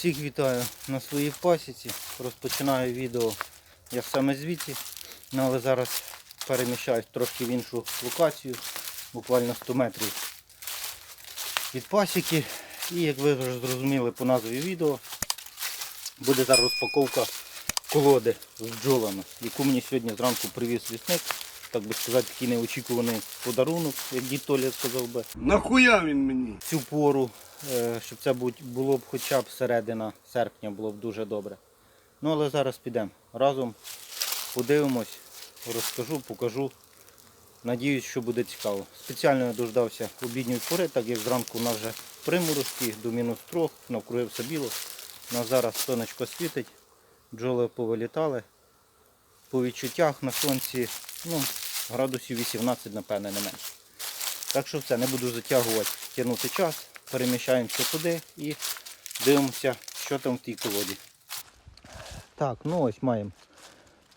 Всіх вітаю на своїй пасіці. Розпочинаю відео я саме звідси, ну, але зараз переміщаюсь трошки в іншу локацію, буквально 100 метрів від пасіки. І як ви вже зрозуміли по назві відео, буде зараз розпаковка колоди з бджолами, яку мені сьогодні зранку привіз лісник. Так би сказати, такий неочікуваний подарунок, як дід Толя сказав би. Нахуя він мені? цю пору, е, щоб це було б хоча б середина серпня, було б дуже добре. Ну але зараз підемо разом, подивимось, розкажу, покажу. Надіюсь, що буде цікаво. Спеціально я дождався обідньої пори, так як зранку у нас вже приморозки до мінус трьох, навкруги все біло. У нас зараз сонечко світить, бджоли повилітали. По відчуттях на сонці ну, градусів 18, напевне, не менше. Так що все, не буду затягувати, тягнути час. Переміщаємося туди і дивимося, що там в тій колоді. Так, ну ось маємо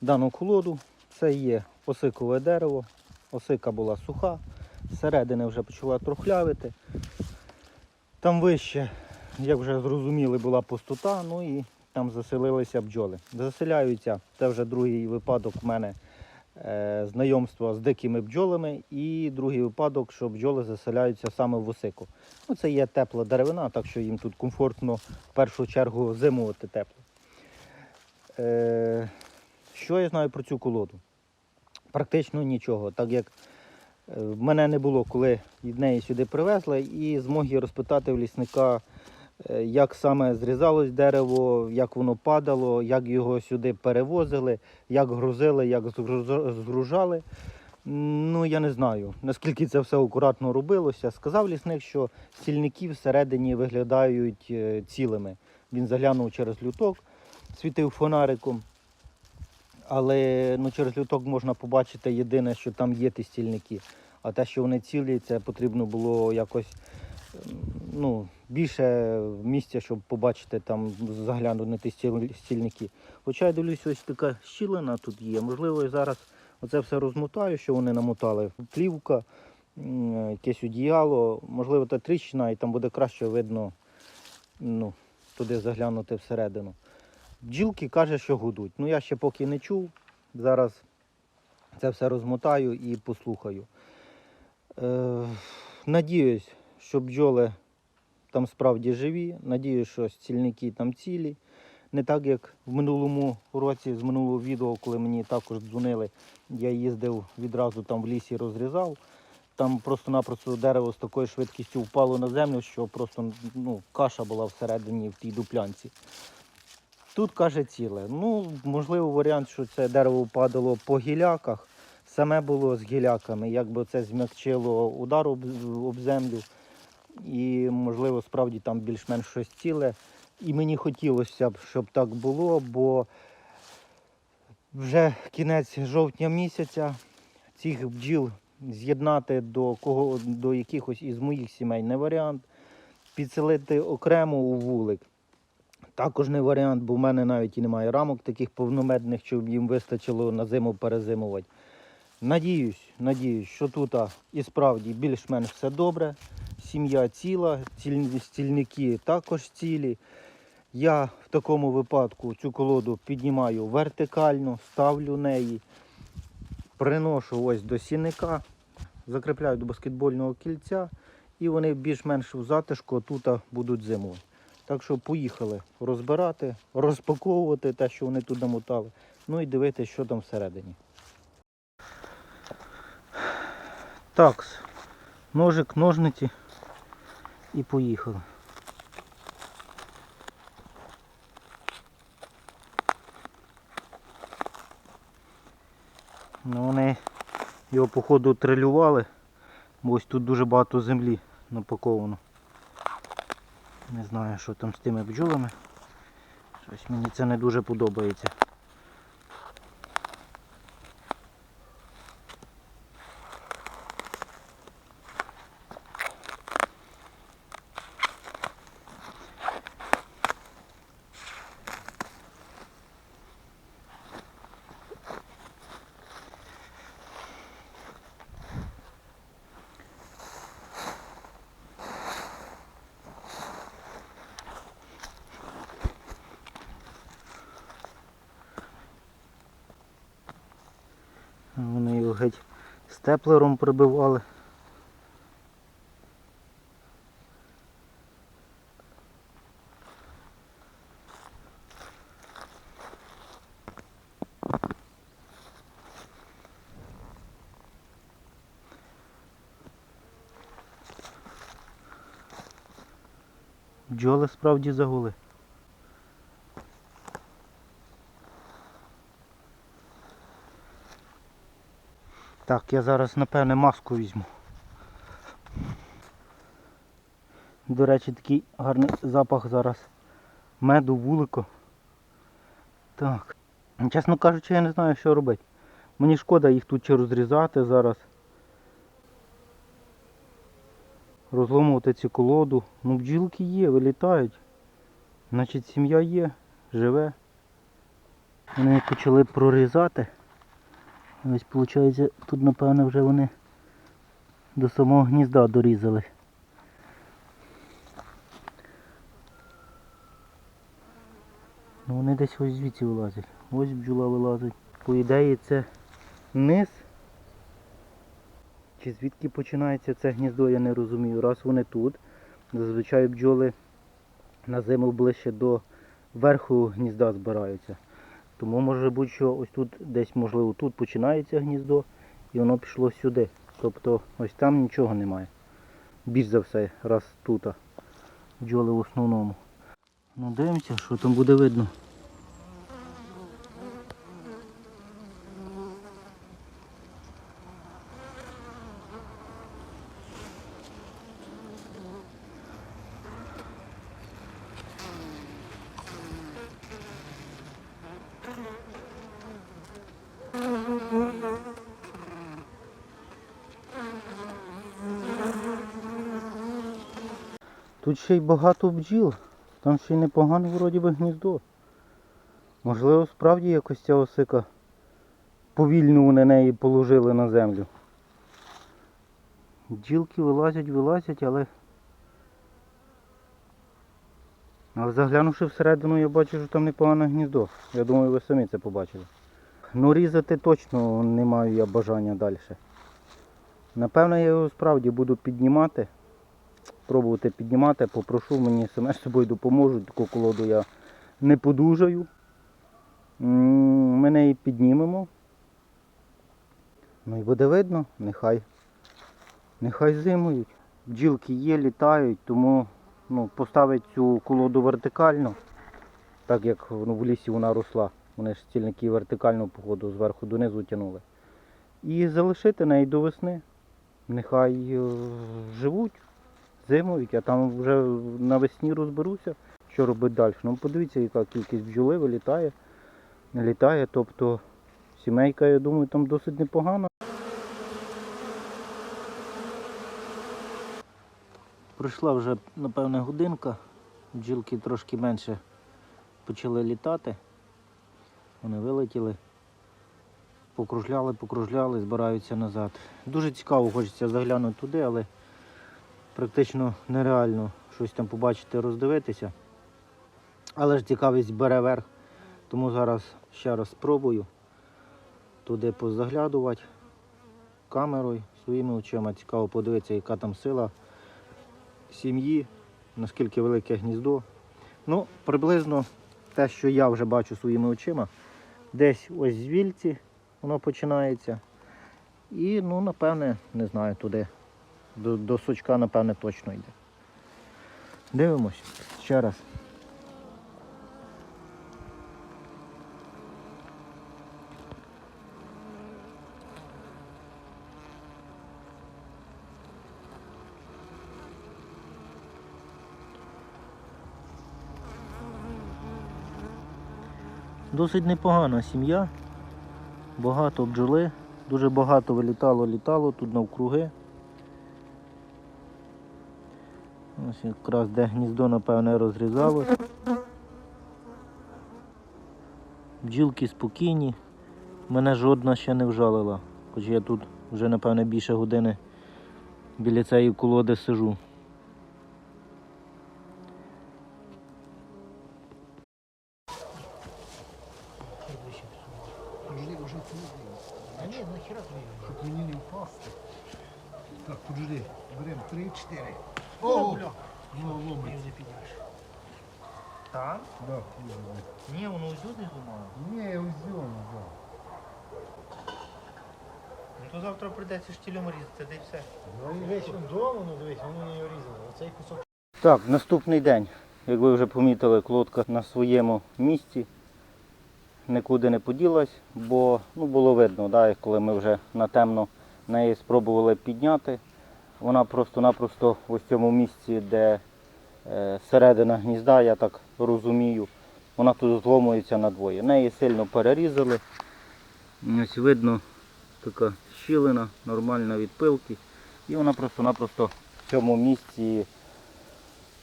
дану колоду. Це є осикове дерево. Осика була суха, зсередини вже почала трохлявити. Там вище, як вже зрозуміли, була пустота, ну і там заселилися бджоли. Заселяються, це вже другий випадок в мене е, знайомства з дикими бджолами і другий випадок, що бджоли заселяються саме в осику. Ну, це є тепла деревина, так що їм тут комфортно в першу чергу зимувати тепло. Е, що я знаю про цю колоду? Практично нічого, так як е, мене не було, коли неї сюди привезли, і змог я розпитати в лісника, як саме зрізалось дерево, як воно падало, як його сюди перевозили, як грузили, як згружали. Ну, я не знаю, наскільки це все акуратно робилося. Сказав лісник, що стільники всередині виглядають е, цілими. Він заглянув через люток, світив фонариком. Але ну, через люток можна побачити єдине, що там є ті стільники. А те, що вони цілі, це потрібно було якось ем, ну, більше місця, щоб побачити там, заглянути ті стіл- стільники. Хоча я дивлюсь, ось така щілина тут є. Можливо, я зараз оце все розмотаю, що вони намотали. Плівка, якесь одіяло, можливо, та тріщина, і там буде краще видно ну, туди заглянути всередину. Бджілки каже, що гудуть. Ну я ще поки не чув. Зараз це все розмотаю і послухаю. Е, надіюсь, що бджоли там справді живі. Надіюсь, що стільники там цілі. Не так, як в минулому році, з минулого відео, коли мені також дзвонили, я їздив відразу там в лісі розрізав. Там просто-напросто дерево з такою швидкістю впало на землю, що просто ну, каша була всередині в тій дуплянці. Тут каже ціле. Ну, можливо, варіант, що це дерево впадало по гіляках, саме було з гіляками, якби це змягчило удар об, об землю. І, можливо, справді там більш-менш щось ціле. І мені хотілося б, щоб так було, бо вже кінець жовтня місяця цих бджіл з'єднати до кого до якихось із моїх сімей не варіант. Підселити окремо у вулик. Також не варіант, бо в мене навіть і немає рамок таких повномедних, щоб їм вистачило на зиму перезимувати. Надіюсь, надіюсь, що тут і справді більш-менш все добре. Сім'я ціла, стільники також цілі. Я в такому випадку цю колоду піднімаю вертикально, ставлю неї, приношу ось до сінника, закріпляю до баскетбольного кільця і вони більш-менш в затишку тут будуть зимувати. Так що поїхали розбирати, розпаковувати те, що вони тут намотали, ну і дивитися, що там всередині. Так, ножик, ножниці і поїхали. Ну, вони його походу трилювали, бо ось тут дуже багато землі напаковано. Не знаю, що там з тими бджолами. Щось мені це не дуже подобається. Геть степлером прибивали. Бджоли справді загули. Я зараз напевне маску візьму. До речі, такий гарний запах зараз меду, вулико. Так. Чесно кажучи, я не знаю, що робити. Мені шкода їх тут чи розрізати зараз. Розломувати цю колоду. Ну бджілки є, вилітають. Значить сім'я є, живе. Вони почали прорізати. Ось виходить, тут напевно вже вони до самого гнізда дорізали. Ну вони десь ось звідси вилазять. Ось бджола вилазить. По ідеї це низ. Чи звідки починається це гніздо, я не розумію. Раз вони тут. Зазвичай бджоли на зиму ближче до верху гнізда збираються. Тому може бути, що ось тут десь, можливо, тут починається гніздо і воно пішло сюди. Тобто ось там нічого немає. Більш за все, раз тут. Бджоли в основному. Ну дивимося, що там буде видно. Тут ще й багато бджіл. Там ще й непогане вроді би гніздо. Можливо, справді якось ця осика повільно вони неї положили на землю. Бджілки вилазять, вилазять, але. Але заглянувши всередину, я бачу, що там непогане гніздо. Я думаю, ви самі це побачили. Ну різати точно не маю я бажання далі. Напевно, я його справді буду піднімати пробувати піднімати, попрошу, мені саме з собою допоможуть, таку колоду я не подужаю. Ми неї піднімемо. Ну і буде видно, нехай. Нехай зимують. Бджілки є, літають, тому ну, поставити цю колоду вертикально, так як ну, в лісі вона росла. Вони ж стільники вертикальну походу зверху донизу тягнули. І залишити неї до весни. Нехай е, живуть зимують, а там вже навесні розберуся, що робити далі. Ну подивіться, яка кількість бджоли вилітає, не літає, тобто сімейка, я думаю, там досить непогана. Пройшла вже, напевне, годинка, бджілки трошки менше почали літати. Вони вилетіли, покружляли, покружляли, збираються назад. Дуже цікаво, хочеться заглянути туди, але практично нереально щось там побачити, роздивитися. Але ж цікавість бере верх, тому зараз ще раз спробую туди позаглядувати камерою, своїми очима. Цікаво подивитися, яка там сила сім'ї, наскільки велике гніздо. Ну, приблизно те, що я вже бачу своїми очима, десь ось звільці воно починається. І, ну, напевне, не знаю, туди до, до сучка, напевне, точно йде. Дивимось ще раз. Досить непогана сім'я, багато бджоли, дуже багато вилітало, літало тут навкруги. Ось якраз де гніздо, напевне, розрізалось. Бджілки спокійні. Мене жодна ще не вжалила. Хоч я тут вже, напевне, більше години біля цієї колоди сижу. Та ні, нахіра тобі. Щоб мені не впасти. Так, подожди, беремо 3-4. О, О, бля. ну Ти ломить. не підняш. Так? Да, ні, Ні, воно ось тут зламало. ні, ось зйому, да. Ну то завтра прийдеться штілем різати, де й все. Ну і весь он дома, ну дивись, воно не різало. Оцей кусок. Так, наступний день. Як ви вже помітили, клодка на своєму місці нікуди не поділась, бо ну, було видно, да, коли ми вже на темно неї спробували підняти. Вона просто-напросто ось в цьому місці, де е, середина гнізда, я так розумію, вона тут зломується надвоє. Неї сильно перерізали. Ось видно така щілина, нормальна від пилки. І вона просто-напросто в цьому місці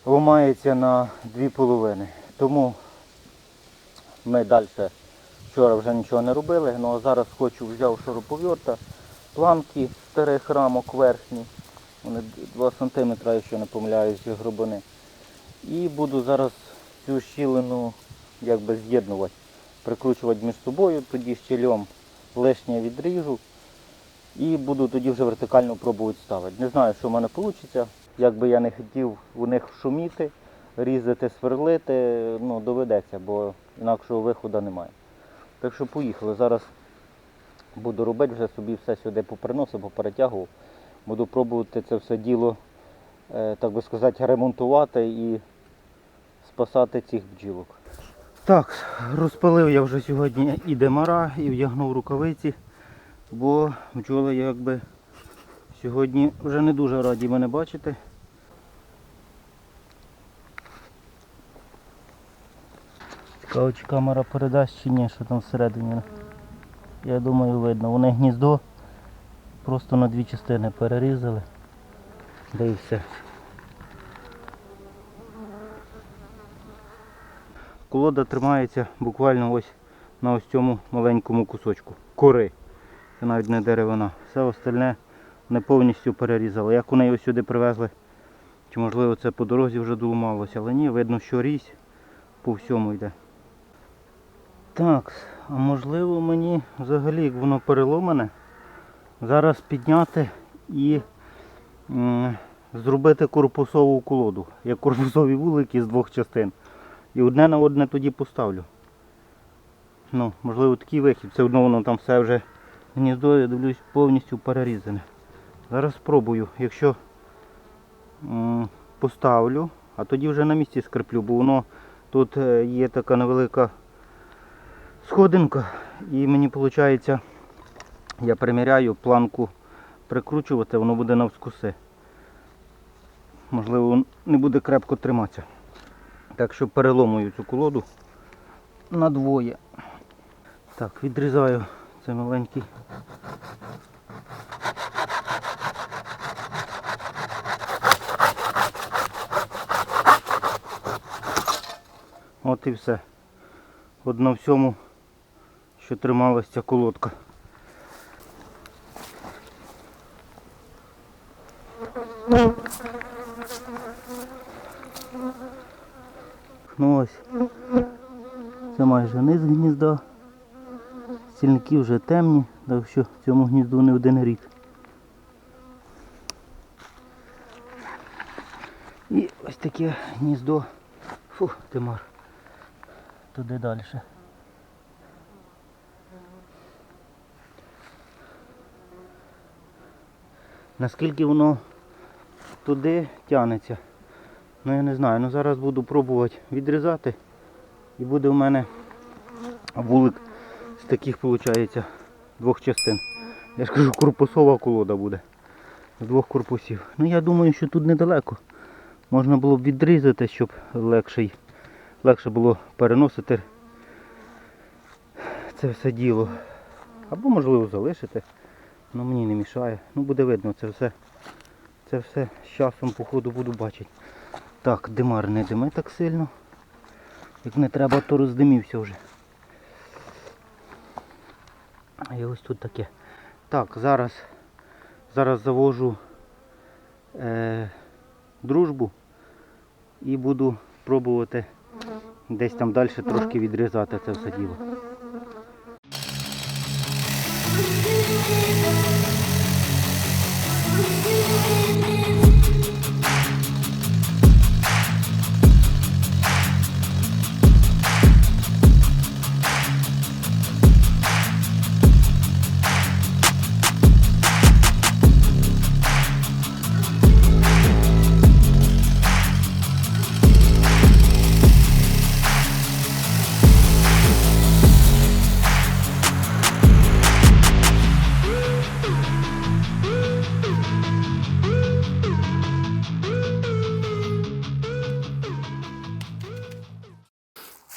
ламається на дві половини. Тому ми далі вчора вже нічого не робили, ну а зараз хочу взяв шуруповерта, планки старих рамок верхні, вони 2 см, якщо не помиляюсь, грубини. І буду зараз цю щілину якби з'єднувати, прикручувати між собою, тоді щільом лишнє відріжу. І буду тоді вже вертикально пробувати ставити. Не знаю, що в мене вийде. Як би я не хотів у них шуміти, різати, сверлити, ну доведеться, бо інакшого виходу немає. Так що поїхали. Зараз буду робити, вже собі все сюди поприносив, поперетягував. Буду пробувати це все діло, е, так би сказати, ремонтувати і спасати цих бджілок. Так, розпалив я вже сьогодні і демара, і вдягнув рукавиці, бо бджоли якби сьогодні вже не дуже раді мене бачити. Цікаво, чи камера передасть чи ні, що там всередині. Я думаю, видно. Вони гніздо просто на дві частини перерізали. Да. Колода тримається буквально ось на ось цьому маленькому кусочку. Кори. Це навіть не деревина. Все остальне не повністю перерізали. Як вони його сюди привезли, чи можливо це по дорозі вже доламалося, але ні, видно, що різь по всьому йде. Так, а можливо мені взагалі, як воно переломане, зараз підняти і зробити корпусову колоду, як корпусові вулики з двох частин. І одне на одне тоді поставлю. Ну, можливо, такий вихід. Все одно воно там все вже гніздо, я дивлюсь, повністю перерізане. Зараз спробую, якщо поставлю, а тоді вже на місці скреплю, бо воно тут е, є така невелика сходинка і мені виходить, я приміряю планку прикручувати, воно буде навскуси. Можливо, не буде крепко триматися. Так що переломую цю колоду на двоє. Так, відрізаю цей маленький. От і все. От на всьому, що трималась ця колодка. Ну ось. Це майже низ гнізда. Стільники вже темні, так що цьому гнізду не один рік. І ось таке гніздо. Фу, Тимар. Туди далі. Наскільки воно туди тягнеться, ну я не знаю. Ну зараз буду пробувати відрізати. І буде в мене вулик з таких виходить двох частин. Я ж кажу, корпусова колода буде. З двох корпусів. Ну я думаю, що тут недалеко. Можна було б відрізати, щоб легше, легше було переносити це все діло. Або можливо залишити. Ну мені не мішає. Ну буде видно, це все. Це все з часом по ходу буду бачити. Так, димар не дими так сильно. Як не треба, то роздимівся вже. І ось тут таке. Так, зараз зараз завожу е, дружбу і буду пробувати десь там далі трошки відрізати це все діло.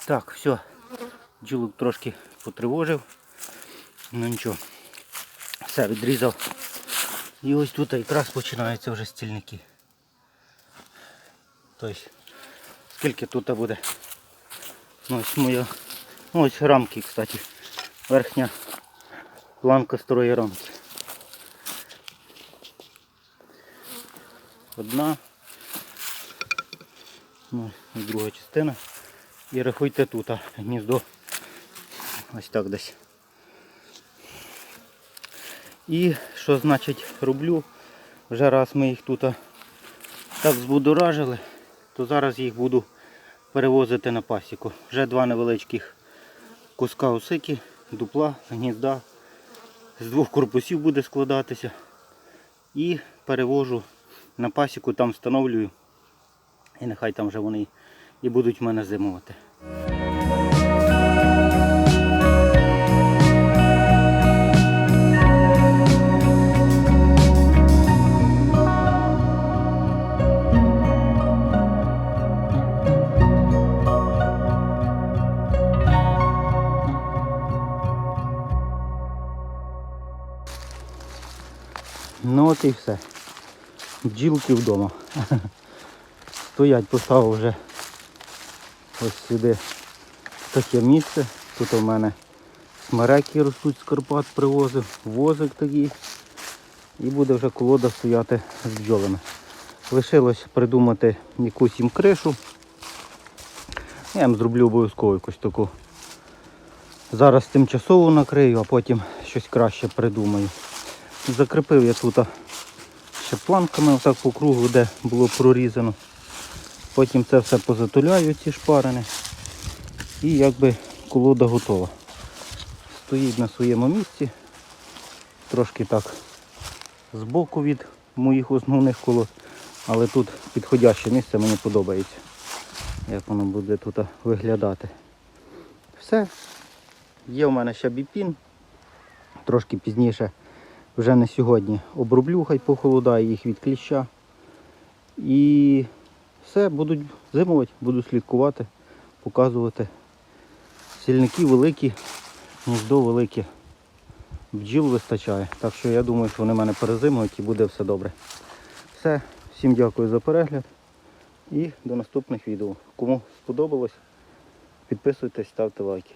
Так, все. Бджілок трошки потривожив. Ну нічого. Все, відрізав. І ось тут якраз починаються вже стільники. Тобто, скільки тут буде? Ну, ось моя. Ну, ось рамки, кстати. Верхня планка старої рамки. Одна. Ну, і друга частина. І рахуйте тут гніздо. Ось так десь. І що значить роблю? Вже раз ми їх тут так збудоражили, то зараз їх буду перевозити на пасіку. Вже два невеличких куска осики, дупла, гнізда. З двох корпусів буде складатися. І перевожу на пасіку, там встановлюю. І нехай там вже вони і будуть в мене зимувати. Ну от і все. Бджілки вдома. Стоять, поставив вже ось сюди таке місце. Тут у мене смереки ростуть з Карпат, привозив, возик такий. І буде вже колода стояти з бджолами. Лишилось придумати якусь їм кришу. Я їм зроблю обов'язково якусь таку. Зараз тимчасово накрию, а потім щось краще придумаю. Закріпив я тут ще планками отак по кругу, де було прорізано. Потім це все позатуляю, ці шпарини. І якби колода готова. Стоїть на своєму місці. Трошки так збоку від моїх основних колод. Але тут підходяще місце мені подобається. Як воно буде тут виглядати. Все. Є в мене ще біпін. Трошки пізніше, вже не сьогодні, оброблю, хай похолодає їх від кліща. І все, будуть зимувати, буду слідкувати, показувати. Сільники великі, гніздо велике. Бджіл вистачає. Так що я думаю, що вони мене перезимують і буде все добре. Все, всім дякую за перегляд і до наступних відео. Кому сподобалось, підписуйтесь, ставте лайки.